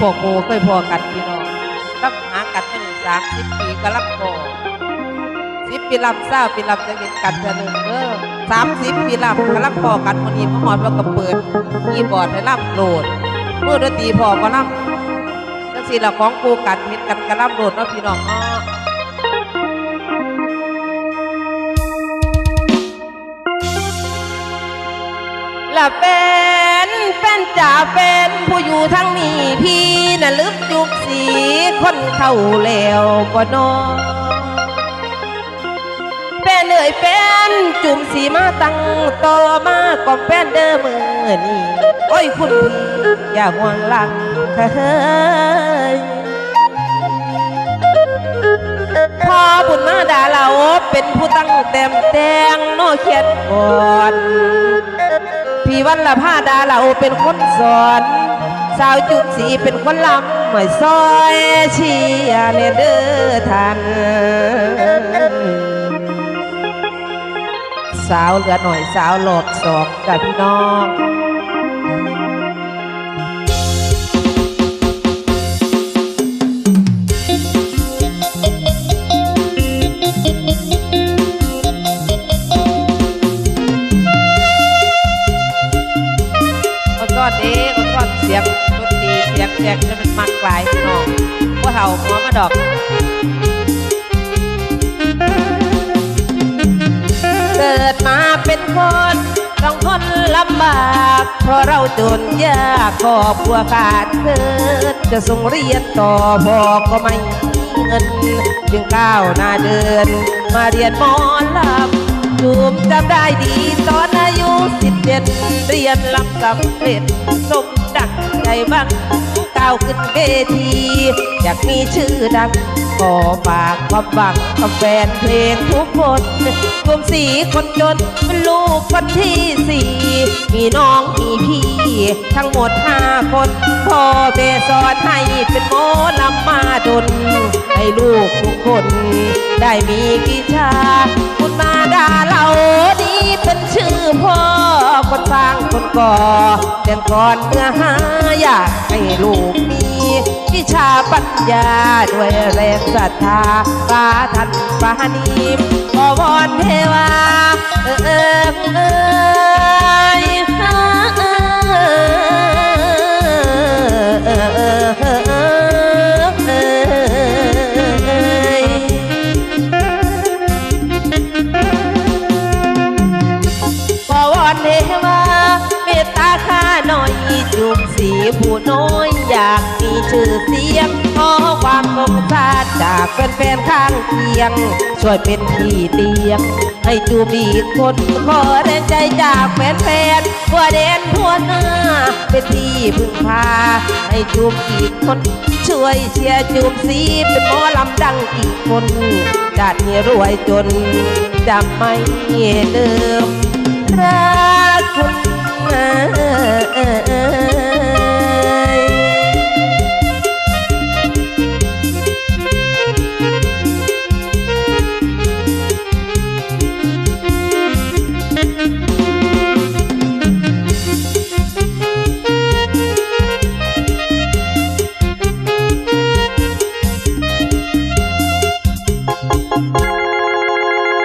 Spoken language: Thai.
พวกโมเคยพอกัดพี่น้องรับหากัดนมาหนึ่งสามสิบปีก็รับโมสิบปีลำเศร้าปีรับจะเห็นกันเธอหนึ่งเออสามสิบปีรับก็รับพอกันคนนี้มหอดว่ากระเปิดกีบอดให้รับโหลดเมื่อดนตรีพอมาลำจังสีละของกูกัดเห็นกันกระลำโหลดเนาะพี่น้องเนาะ ละเป็นเป็นจ่าเป็นผู้อยู่ทั้งนี้พี่น่ะลึกยุกสีคนเข้าแล้วบ่นอนเป็นเอ่ยเป็นจุ่มสีมาตั้งต่อมาก็เป็นเด้อมือนี่โอ้ยคุณพี่อย่าห่วงหลังเฮ้ยพอบุญมาดาเราเป็นผู้ตั้งเต็มแตงโนเขียนก่อน พี่วันละผ้าดาละโอเป็นคนสอนสาวจุดสีเป็นคนลำหม่ซอยเชียร์เนเดอร์ทันสาวเหลือหน่อยสาวหลดสองกับพี่น้อง สียงดนตรีเสียงแจกจะมันมักหลายพี่น้องว่าเห่าหัวมาดอกเกิดมาเป็นคนต้องคนลำบากเพราะเราจนยากครอบครัวขาดเกิดจะส่งเรียนต่อพอก็ไม่มีเงิน จึงก้าวหน้าเดิน มาเรียนหมอลำจูมจำได้ดีตอนอ สิบเจ็ดเรียนลำกับเพชรสมดังใจบ้างก้าวขึ้นเวทีอยากมีชื่อดังขอฝากความหวังกับแฟนเพลงทุกคนรวมสี่คนจนเป็นลูกคนที่สี่มีน้องมีพี่ ทั้งหมดห้าคนพ่อเบสอนให้เป็นโมลำมาดนให้ลูกทุกคน ได้มีวิชาคุณมาดาเรานี้เป็นชื่อพ่อคนสร้างคนก่อแต่ก่อนเมื่อหาอยากให้ลูกมีวิชาปัญญาด้วยแรงศรัทธาปาทันปานีขอวอนเทวาเออเออ เทวาเมตตาข้าหน่อยจุมสีผู้น้อยอยากมีชื่อเสียงขอความสงสารจากแฟนๆข้างเคียง ช่วยเป็นที่เตียง ให้จูบอีกคนขอแรงใจจากแฟนๆทั่วแดนทั่วหน้า เป็นที่พึ่งพา ให้จูบอีกคน ช่วยเชียร์จูบสีเป็นหมอลำดังอีกคนจาดนี้รวยจนจำไม่เดิมรั